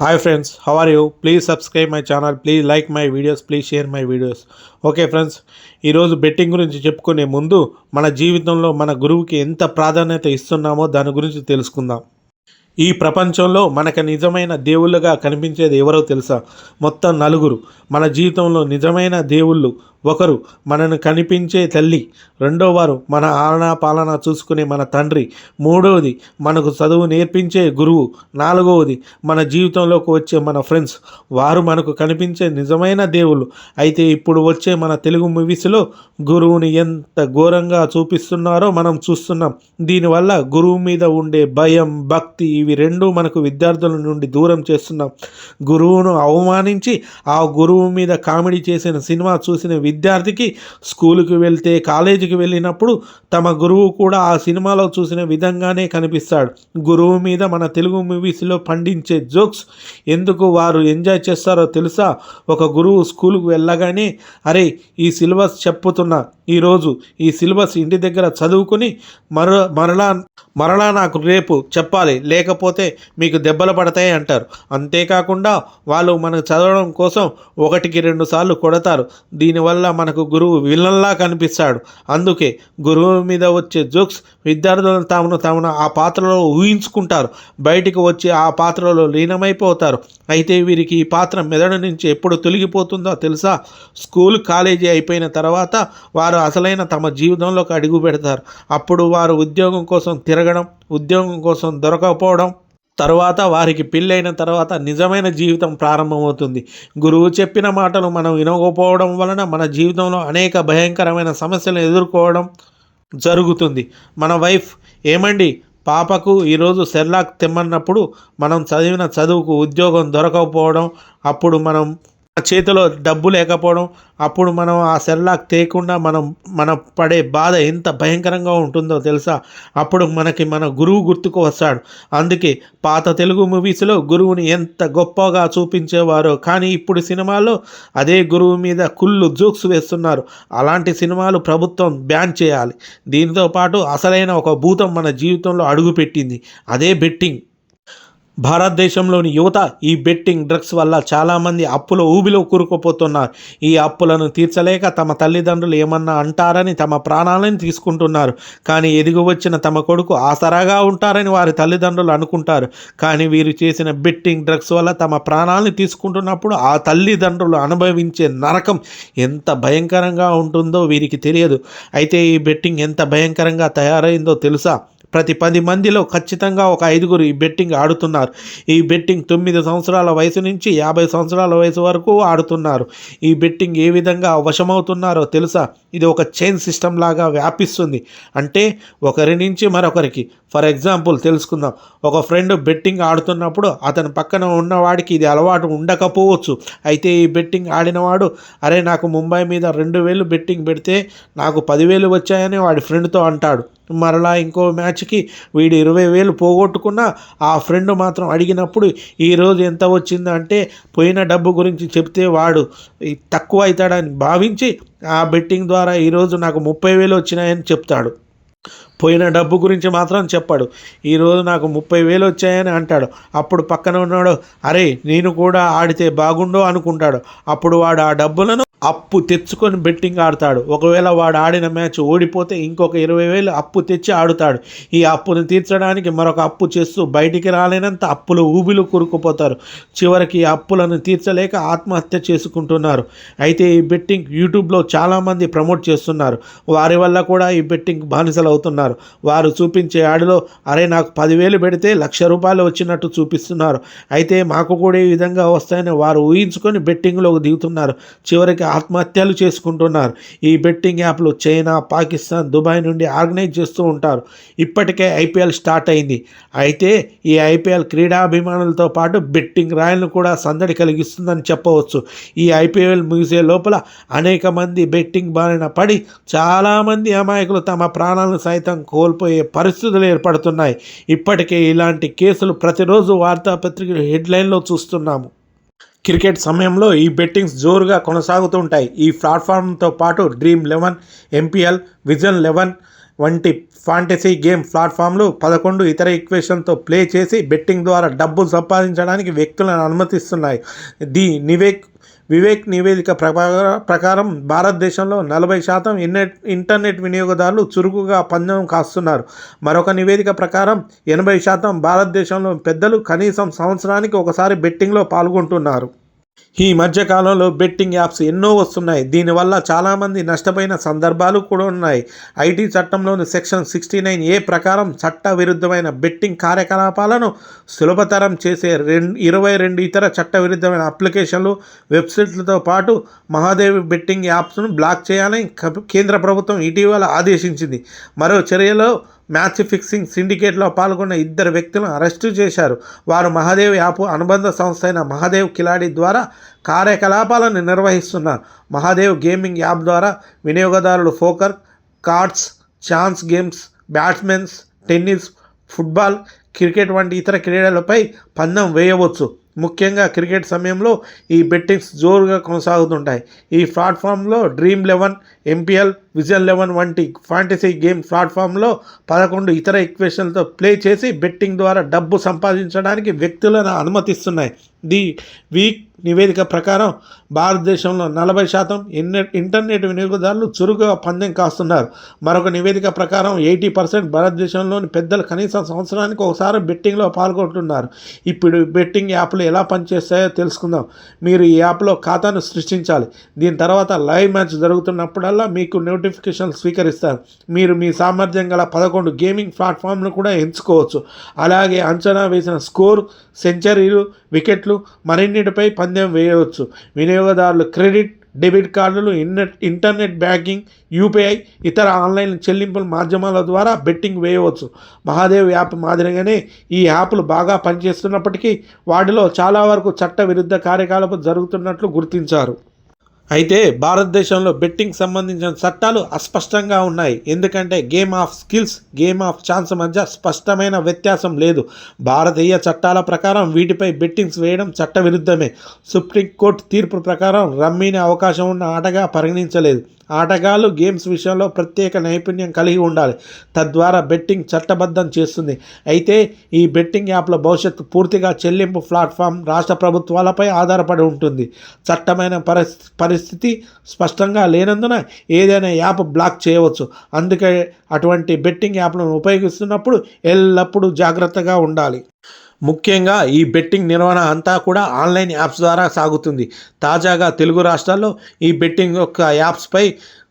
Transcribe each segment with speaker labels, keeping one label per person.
Speaker 1: Hi friends how are you please subscribe my channel please like my videos please share my videos okay friends ఈరోజు betting గురించి చెప్పుకునే ముందు మన జీవితంలో మన గురువుకి ఎంత ప్రాధాన్యత ఇస్తున్నామో దాని గురించి తెలుసుకుందాం. ఈ ప్రపంచంలో మనకు నిజమైన దేవుళ్ళుగా కనిపించేది ఎవరో తెలుసా? మొత్తం నలుగురు. మన జీవితంలో నిజమైన దేవుళ్ళు ఒకరు మనను కనిపించే తల్లి రెండో వారు మన ఆలనా పాలన చూసుకునే మన తండ్రి మూడవది మనకు చదువు నేర్పించే గురువు నాలుగవది మన జీవితంలోకి వచ్చే మన ఫ్రెండ్స్. వారు మనకు కనిపించే నిజమైన దేవుళ్ళు. అయితే ఇప్పుడు వచ్చే మన తెలుగు మూవీస్లో గురువుని ఎంత ఘోరంగా చూపిస్తున్నారో మనం చూస్తున్నాం. దీనివల్ల గురువు మీద ఉండే భయం భక్తి ఇవి రెండు మనకు విద్యార్థుల నుండి దూరం చేస్తున్నాం. గురువును అవమానించి ఆ గురువు మీద కామెడీ చేసిన సినిమా చూసిన విద్యార్థికి స్కూలుకి వెళ్తే కాలేజీకి వెళ్ళినప్పుడు తమ గురువు కూడా ఆ సినిమాలో చూసిన విధంగానే కనిపిస్తాడు. గురువు మీద మన తెలుగు మూవీస్లో పండించే జోక్స్ ఎందుకు వారు ఎంజాయ్ చేస్తారో తెలుసా? ఒక గురువు స్కూలుకు వెళ్ళగానే అరే ఈ సిలబస్ చెప్పుతున్నా. ఈరోజు ఈ సిలబస్ ఇంటి దగ్గర చదువుకుని మర మరలా మరలా నాకు రేపు చెప్పాలి. లేకపోతే మీకు దెబ్బలు పడతాయి అంటారు. అంతేకాకుండా వాళ్ళు మనకు చదవడం కోసం ఒకటికి రెండు సార్లు కొడతారు. దీనివల్ల మనకు గురువు విలన్లా కనిపిస్తాడు. అందుకే గురువు మీద వచ్చే జోక్స్ విద్యార్థులను తామును తామును ఆ పాత్రలో ఊహించుకుంటారు. బయటికి వచ్చి ఆ పాత్రలో లీనమైపోతారు. అయితే వీరికి ఈ పాత్ర మెదడు నుంచి ఎప్పుడు తొలగిపోతుందో తెలుసా? స్కూల్ కాలేజీ అయిపోయిన తర్వాత వారు అసలైన తమ జీవితంలోకి అడుగు పెడతారు అప్పుడు వారు ఉద్యోగం కోసం తిరగడం ఉద్యోగం కోసం దొరకకపోవడం తర్వాత వారికి పెళ్ళైన తర్వాత నిజమైన జీవితం ప్రారంభమవుతుంది. గురువు చెప్పిన మాటలు మనం వినకపోవడం వలన మన జీవితంలో అనేక భయంకరమైన సమస్యలు ఎదుర్కోవడం జరుగుతుంది. మన వైఫ్ ఏమండి పాపకు ఈరోజు సెర్లాక్ తెమ్మన్నప్పుడు మనం చదివిన చదువుకు ఉద్యోగం దొరకకపోవడం అప్పుడు మనం చేతిలో డబ్బు లేకపోవడం అప్పుడు మనం ఆ సెల్లాక్ తేకుండా మనం మన పడే బాధ ఎంత భయంకరంగా ఉంటుందో తెలుసా? అప్పుడు మనకి మన గురువు గుర్తుకు వస్తాడు. అందుకే పాత తెలుగు మూవీస్లో గురువుని ఎంత గొప్పగా చూపించేవారో కానీ ఇప్పుడు సినిమాల్లో అదే గురువు మీద కుళ్ళు జోక్స్ వేస్తున్నారు. అలాంటి సినిమాలు ప్రభుత్వం బ్యాన్ చేయాలి. దీంతో పాటు అసలైన ఒక భూతం మన జీవితంలో అడుగుపెట్టింది. అదే బెట్టింగ్. భారతదేశంలోని యువత ఈ బెట్టింగ్ డ్రగ్స్ వల్ల చాలామంది అప్పుల ఊబిలో కూరుకుపోతున్నారు. ఈ అప్పులను తీర్చలేక తమ తల్లిదండ్రులు ఏమన్నా అంటారని తమ ప్రాణాలను తీసుకుంటున్నారు. కానీ ఎదిగి వచ్చిన తమ కొడుకు ఆసరాగా ఉంటారని వారి తల్లిదండ్రులు అనుకుంటారు. కానీ వీరు చేసిన బెట్టింగ్ డ్రగ్స్ వల్ల తమ ప్రాణాలను తీసుకుంటున్నప్పుడు ఆ తల్లిదండ్రులు అనుభవించే నరకం ఎంత భయంకరంగా ఉంటుందో వీరికి తెలియదు. అయితే ఈ బెట్టింగ్ ఎంత భయంకరంగా తయారైందో తెలుసా? ప్రతి పది మందిలో ఖచ్చితంగా ఒక ఐదుగురు ఈ బెట్టింగ్ ఆడుతున్నారు. ఈ బెట్టింగ్ తొమ్మిది సంవత్సరాల వయసు నుంచి యాభై సంవత్సరాల వయసు వరకు ఆడుతున్నారు. ఈ బెట్టింగ్ ఏ విధంగా వశమవుతున్నారో తెలుసా? ఇది ఒక చైన్ సిస్టమ్ లాగా వ్యాపిస్తుంది. అంటే ఒకరి నుంచి మరొకరికి. ఫర్ ఎగ్జాంపుల్ తెలుసుకుందాం. ఒక ఫ్రెండ్ బెట్టింగ్ ఆడుతున్నప్పుడు అతని పక్కన ఉన్నవాడికి ఇది అలవాటు ఉండకపోవచ్చు. అయితే ఈ బెట్టింగ్ ఆడినవాడు అరే నాకు ముంబై మీద రెండు వేలు బెట్టింగ్ పెడితే నాకు పదివేలు వచ్చాయని వాడి ఫ్రెండ్తో అంటాడు. మరలా ఇంకో మ్యాచ్కి వీడు ఇరవై వేలు పోగొట్టుకున్న ఆ ఫ్రెండ్ మాత్రం అడిగినప్పుడు ఈరోజు ఎంత వచ్చిందంటే పోయిన డబ్బు గురించి చెప్తే వాడు తక్కువ అవుతాడని భావించి ఆ బెట్టింగ్ ద్వారా ఈరోజు నాకు ముప్పై వేలు వచ్చినాయని చెప్తాడు. పోయిన డబ్బు గురించి మాత్రం చెప్పాడు. ఈరోజు నాకు ముప్పై వేలు వచ్చాయని అంటాడు. అప్పుడు పక్కన ఉన్నాడు. అరే నేను కూడా ఆడితే బాగుండో అనుకుంటాడు. అప్పుడు వాడు ఆ డబ్బులను అప్పు తెచ్చుకొని బెట్టింగ్ ఆడతాడు. ఒకవేళ వాడు ఆడిన మ్యాచ్ ఓడిపోతే ఇంకొక ఇరవై వేలు అప్పు తెచ్చి ఆడుతాడు. ఈ అప్పును తీర్చడానికి మరొక అప్పు చేస్తూ బయటికి రాలేనంత అప్పులు ఊబిలు కూరుకుపోతారు. చివరికి ఈ అప్పులను తీర్చలేక ఆత్మహత్య చేసుకుంటున్నారు. అయితే ఈ బెట్టింగ్ యూట్యూబ్లో చాలామంది ప్రమోట్ చేస్తున్నారు. వారి వల్ల కూడా ఈ బెట్టింగ్ బానిసలు అవుతున్నారు వారు చూపించే ఆడిలో అరే నాకు పదివేలు పెడితే లక్ష రూపాయలు వచ్చినట్టు చూపిస్తున్నారు. అయితే మాకు కూడా ఈ విధంగా వస్తాయని వారు ఊహించుకొని బెట్టింగ్లోకి దిగుతున్నారు. చివరికి ఆత్మహత్యలు చేసుకుంటున్నారు. ఈ బెట్టింగ్ యాప్లు చైనా పాకిస్తాన్ దుబాయ్ నుండి ఆర్గనైజ్ చేస్తూ ఉంటారు. ఇప్పటికే ఐపీఎల్ స్టార్ట్ అయింది. అయితే ఈ ఐపీఎల్ క్రీడాభిమానులతో పాటు బెట్టింగ్ రాయలను కూడా సందడి కలిగిస్తుందని చెప్పవచ్చు. ఈ ఐపీఎల్ ముగిసే లోపల అనేక మంది బెట్టింగ్ బారిన పడి చాలామంది అమాయకులు తమ ప్రాణాలను సైతం కోల్పోయే పరిస్థితులు ఏర్పడుతున్నాయి. ఇప్పటికే ఇలాంటి కేసులు ప్రతిరోజు వార్తాపత్రికలు హెడ్లైన్లో చూస్తున్నాము. క్రికెట్ సమయంలో ఈ బెట్టింగ్స్ జోరుగా కొనసాగుతుంటాయి. ఈ ప్లాట్ఫామ్తో పాటు dream eleven MPL vision eleven fantasy fantasy game ప్లాట్ఫామ్లు పదకొండు ఇతర ఈక్వేషన్తో ప్లే చేసి బెట్టింగ్ ద్వారా డబ్బు సంపాదించడానికి వ్యక్తులను అనుమతిస్తున్నాయి. ది నివేక్ వివేక్ నివేదిక ప్రకారం భారతదేశంలో నలభై శాతం ఇన్నెట్ ఇంటర్నెట్ వినియోగదారులు చురుకుగా పందెం కాస్తున్నారు. మరొక నివేదిక ప్రకారం ఎనభై శాతం భారతదేశంలో పెద్దలు కనీసం సంవత్సరానికి ఒకసారి బెట్టింగ్లో పాల్గొంటున్నారు. ఈ మధ్యకాలంలో బెట్టింగ్ యాప్స్ ఎన్నో వస్తున్నాయి. దీనివల్ల చాలామంది నష్టపోయిన సందర్భాలు కూడా ఉన్నాయి. ఐటీ చట్టంలోని సెక్షన్ సిక్స్టీ నైన్ ఏ ప్రకారం చట్ట విరుద్ధమైన బెట్టింగ్ కార్యకలాపాలను సులభతరం చేసే రెండు ఇరవై రెండు ఇతర చట్ట విరుద్ధమైన అప్లికేషన్లు వెబ్సైట్లతో పాటు మహాదేవి బెట్టింగ్ యాప్స్ను బ్లాక్ చేయాలని కేంద్ర ప్రభుత్వం ఇటీవల ఆదేశించింది. మరో చర్యలో మ్యాచ్ ఫిక్సింగ్ సిండికేట్లో పాల్గొన్న ఇద్దరు వ్యక్తులను అరెస్టు చేశారు. వారు మహాదేవ్ యాప్ అనుబంధ సంస్థ అయిన మహాదేవ్ కిలాడి ద్వారా కార్యకలాపాలను నిర్వహిస్తున్నారు. మహాదేవ్ గేమింగ్ యాప్ ద్వారా వినియోగదారులు poker cards chance games batsmen's tennis football cricket వంటి ఇతర క్రీడలపై పందెం వేయవచ్చు. ముఖ్యంగా క్రికెట్ సమయంలో ఈ బెట్టింగ్స్ జోరుగా కొనసాగుతుంటాయి. ఈ ప్లాట్ఫామ్లో dream eleven MPL vision eleven fantasy fantasy game ప్లాట్ఫామ్లో పదకొండు ఇతర ఈక్వేషన్లతో ప్లే చేసి బెట్టింగ్ ద్వారా డబ్బు సంపాదించడానికి వ్యక్తులను అనుమతిస్తున్నాయి. ది వీక్ నివేదిక ప్రకారం భారతదేశంలో నలభై శాతం ఇన్నెట్ ఇంటర్నెట్ వినియోగదారులు చురుకుగా పందెం కాస్తున్నారు. మరొక నివేదిక ప్రకారం ఎయిటీ పర్సెంట్ భారతదేశంలోని పెద్దలు కనీసం సంవత్సరానికి ఒకసారి బెట్టింగ్లో పాల్గొంటున్నారు. ఇప్పుడు బెట్టింగ్ యాప్లు ఎలా పనిచేస్తాయో తెలుసుకుందాం. మీరు ఈ యాప్లో ఖాతాను సృష్టించాలి. దీని తర్వాత లైవ్ మ్యాచ్ జరుగుతున్నప్పుడల్లా మీకు నోటిఫికేషన్లు స్వీకరిస్తారు. మీరు మీ సామర్థ్యం గల పదకొండు గేమింగ్ ప్లాట్ఫామ్ను కూడా ఎంచుకోవచ్చు. అలాగే అంచనా వేసిన స్కోర్ సెంచరీలు వికెట్లు మరిన్నిటిపై పందెం వేయవచ్చు. వినియోగదారులు క్రెడిట్ డెబిట్ కార్డులు ఇంటర్నెట్ బ్యాంకింగ్ యూపీఐ ఇతర ఆన్లైన్ చెల్లింపుల మాధ్యమాల ద్వారా బెట్టింగ్ వేయవచ్చు. మహాదేవ్ యాప్ మాదిరిగానే ఈ యాప్లు బాగా పనిచేస్తున్నప్పటికీ వాటిలో చాలా వరకు చట్ట విరుద్ధ కార్యకలాపాలు జరుగుతున్నట్లు గుర్తించారు. అయితే భారతదేశంలో బెట్టింగ్ సంబంధించిన చట్టాలు అస్పష్టంగా ఉన్నాయి. ఎందుకంటే game of skills game of chance మధ్య స్పష్టమైన వ్యత్యాసం లేదు. భారతీయ చట్టాల ప్రకారం వీటిపై బెట్టింగ్స్ వేయడం చట్టవిరుద్ధమే. సుప్రీంకోర్టు తీర్పు ప్రకారం రమ్మీని అవకాశం ఉన్న ఆటగా పరిగణించలేదు. ఆటగాళ్ళు గేమ్స్ విషయంలో ప్రత్యేక నైపుణ్యం కలిగి ఉండాలి. తద్వారా బెట్టింగ్ చట్టబద్ధం చేస్తుంది. అయితే ఈ బెట్టింగ్ యాప్ల భవిష్యత్తు పూర్తిగా చెల్లింపు ప్లాట్ఫామ్ రాష్ట్ర ప్రభుత్వాలపై ఆధారపడి ఉంటుంది. చట్టమైన పరిస్ పరిస్థితి స్పష్టంగా లేనందున ఏదైనా యాప్ బ్లాక్ చేయవచ్చు. అందుకే అటువంటి బెట్టింగ్ యాప్లను ఉపయోగిస్తున్నప్పుడు ఎల్లప్పుడూ జాగ్రత్తగా ఉండాలి. ముఖ్యంగా ఈ బెట్టింగ్ నిర్వహణ అంతా కూడా ఆన్లైన్ యాప్స్ ద్వారా సాగుతుంది. తాజాగా తెలుగు రాష్ట్రాల్లో ఈ బెట్టింగ్ యొక్క యాప్స్పై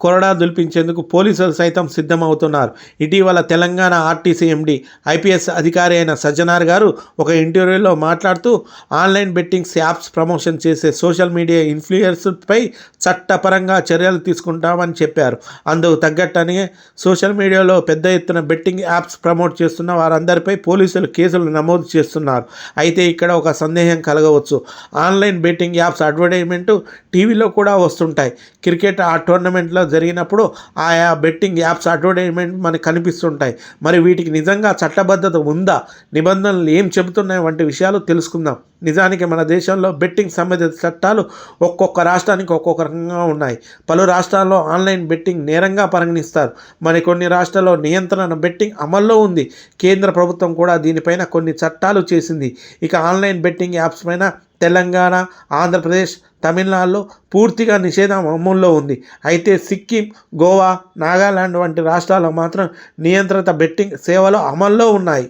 Speaker 1: కొరడా దుల్పించేందుకు పోలీసులు సైతం సిద్ధమవుతున్నారు. ఇటీవల తెలంగాణ ఆర్టీసీ ఎండి ఐపీఎస్ అధికారి అయిన సజ్జనార్ గారు ఒక ఇంటర్వ్యూలో మాట్లాడుతూ ఆన్లైన్ బెట్టింగ్స్ యాప్స్ ప్రమోషన్ చేసే సోషల్ మీడియా ఇన్ఫ్లుయెన్స్పై చట్టపరంగా చర్యలు తీసుకుంటామని చెప్పారు. అందుకు తగ్గట్టనే సోషల్ మీడియాలో పెద్ద ఎత్తున బెట్టింగ్ యాప్స్ ప్రమోట్ చేస్తున్న వారందరిపై పోలీసులు కేసులు నమోదు చేస్తున్నారు. అయితే ఇక్కడ ఒక సందేహం కలగవచ్చు. ఆన్లైన్ బెట్టింగ్ యాప్స్ అడ్వర్టైజ్మెంట్ టీవీలో కూడా వస్తుంటాయి. క్రికెట్ ఆ టోర్నమెంట్లో జరిగినప్పుడు ఆయా బెట్టింగ్ యాప్స్ అడ్వర్టైజ్మెంట్ మనకు కనిపిస్తుంటాయి. మరి వీటికి నిజంగా చట్టబద్ధత ఉందా? నిబంధనలు ఏం చెబుతున్నాయి? వంటి విషయాలు తెలుసుకుందాం. నిజానికి మన దేశంలో బెట్టింగ్ సంబంధిత చట్టాలు ఒక్కొక్క రాష్ట్రానికి ఒక్కొక్క రకంగా ఉన్నాయి. పలు రాష్ట్రాల్లో ఆన్లైన్ బెట్టింగ్ నేరంగా పరిగణిస్తారు. మరి కొన్ని రాష్ట్రాల్లో నియంత్రణ బెట్టింగ్ అమల్లో ఉంది. కేంద్ర ప్రభుత్వం కూడా దీనిపైన కొన్ని చట్టాలు చేసింది. ఇక ఆన్లైన్ బెట్టింగ్ యాప్స్ పైన తెలంగాణ ఆంధ్రప్రదేశ్ తమిళనాడులో పూర్తిగా నిషేధం అమల్లో ఉంది. అయితే సిక్కిం గోవా నాగాలాండ్ వంటి రాష్ట్రాల్లో మాత్రం నియంత్రిత బెట్టింగ్ సేవలు అమల్లో ఉన్నాయి.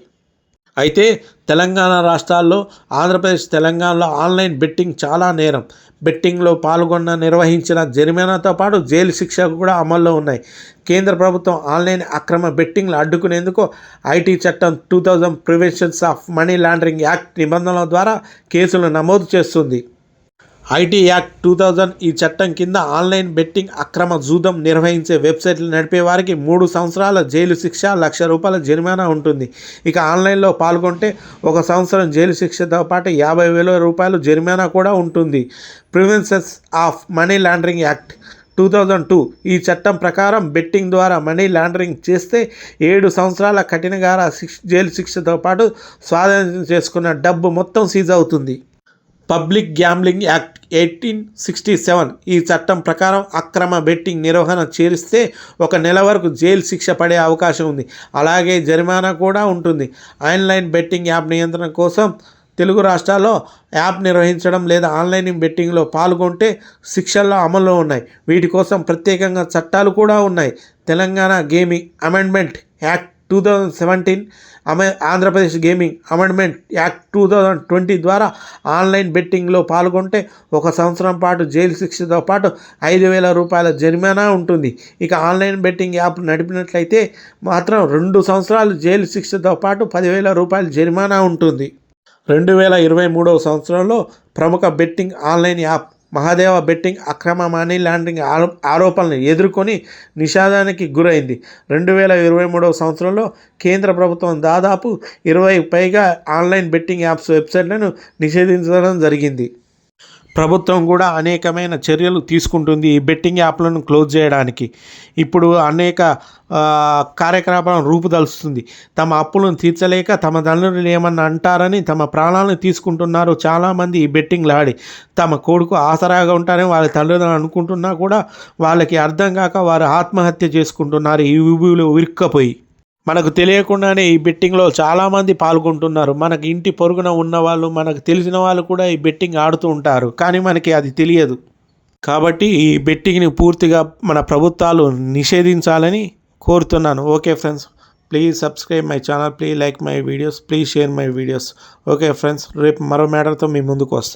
Speaker 1: అయితే తెలంగాణ రాష్ట్రాల్లో ఆంధ్రప్రదేశ్ తెలంగాణలో ఆన్లైన్ బెట్టింగ్ చాలా నేరం. బెట్టింగ్లో పాల్గొన్న నిర్వహించిన జరిమానాతో పాటు జైలు శిక్ష కూడా అమల్లో ఉన్నాయి. కేంద్ర ప్రభుత్వం ఆన్లైన్ అక్రమ బెట్టింగ్లు అడ్డుకునేందుకు ఐటీ చట్టం two thousand preventions of money laundering act నిబంధనల ద్వారా కేసులు నమోదు చేస్తుంది. ఐటీ యాక్ట్ టూ థౌజండ్ ఈ చట్టం కింద ఆన్లైన్ బెట్టింగ్ అక్రమ జూదం నిర్వహించే వెబ్సైట్లు నడిపే వారికి మూడు సంవత్సరాల జైలు శిక్ష లక్ష రూపాయల జరిమానా ఉంటుంది. ఇక ఆన్లైన్లో పాల్గొంటే ఒక సంవత్సరం జైలు శిక్షతో పాటు యాభై వేల రూపాయలు జరిమానా కూడా ఉంటుంది. Preventions of money laundering act two thousand two ఈ చట్టం ప్రకారం బెట్టింగ్ ద్వారా మనీ లాండరింగ్ చేస్తే ఏడు సంవత్సరాల కఠినగార శిక్ష జైలు శిక్షతో పాటు స్వాధీనం చేసుకున్న డబ్బు మొత్తం సీజ్ అవుతుంది. Public gambling act eighteen sixty seven ఈ చట్టం ప్రకారం అక్రమ బెట్టింగ్ నిర్వహణ చేరిస్తే ఒక నెల వరకు జైలు శిక్ష పడే అవకాశం ఉంది. అలాగే జరిమానా కూడా ఉంటుంది. ఆన్లైన్ బెట్టింగ్ యాప్ నియంత్రణ కోసం తెలుగు రాష్ట్రాల్లో యాప్ నిర్వహించడం లేదా ఆన్లైన్ బెట్టింగ్లో పాల్గొంటే శిక్షల్లో అమల్లో ఉన్నాయి. వీటి కోసం ప్రత్యేకంగా చట్టాలు కూడా ఉన్నాయి. Telangana gaming amendment act two thousand seventeen అమె Andhra Pradesh gaming amendment act two thousand twenty ద్వారా ఆన్లైన్ బెట్టింగ్లో పాల్గొంటే ఒక సంవత్సరం పాటు జైలు శిక్షతో పాటు ఐదు వేల రూపాయల జరిమానా ఉంటుంది. ఇక ఆన్లైన్ బెట్టింగ్ యాప్ నడిపినట్లయితే మాత్రం రెండు సంవత్సరాలు జైలు శిక్షతో పాటు పదివేల రూపాయల జరిమానా ఉంటుంది. రెండు వేల ఇరవై మూడవ సంవత్సరంలో ప్రముఖ betting online app Mahadev betting అక్రమ మనీ లాండరింగ్ ఆరో ఆరోపణలు ఎదుర్కొని నిషాదానికి గురైంది. రెండు వేల ఇరవై మూడవ సంవత్సరంలో కేంద్ర ప్రభుత్వం దాదాపు ఇరవై పైగా ఆన్లైన్ బెట్టింగ్ యాప్స్ వెబ్సైట్లను నిషేధించడం జరిగింది. ప్రభుత్వం కూడా అనేకమైన చర్యలు తీసుకుంటుంది ఈ బెట్టింగ్ యాప్లను క్లోజ్ చేయడానికి. ఇప్పుడు అనేక కార్యకలాపాలను రూపుదలుస్తుంది. తమ అప్పులను తీర్చలేక తమ తల్లిదండ్రులు ఏమన్నా అంటారని తమ ప్రాణాలను తీసుకుంటున్నారు చాలామంది ఈ బెట్టింగ్లు ఆడి తమ కొడుకు ఆసరాగా ఉంటారని వాళ్ళ తల్లిదండ్రులు అనుకుంటున్నా కూడా వాళ్ళకి అర్థం కాక వారు ఆత్మహత్య చేసుకుంటున్నారు. ఈ ఊబిలో ఇరుక్కపోయి మనకు తెలియకుండానే ఈ బెట్టింగ్లో చాలామంది పాల్గొంటున్నారు. మనకి ఇంటి పొరుగున ఉన్న వాళ్ళు మనకు తెలిసిన వాళ్ళు కూడా ఈ బెట్టింగ్ ఆడుతూ ఉంటారు. కానీ మనకి అది తెలియదు. కాబట్టి ఈ బెట్టింగ్ని పూర్తిగా మన ప్రభుత్వాలు నిషేధించాలని కోరుతున్నాను. Okay friends please subscribe my channel please like my videos please share my videos. Okay friends రేపు మరో మ్యాటర్తో మీ ముందుకు వస్తాను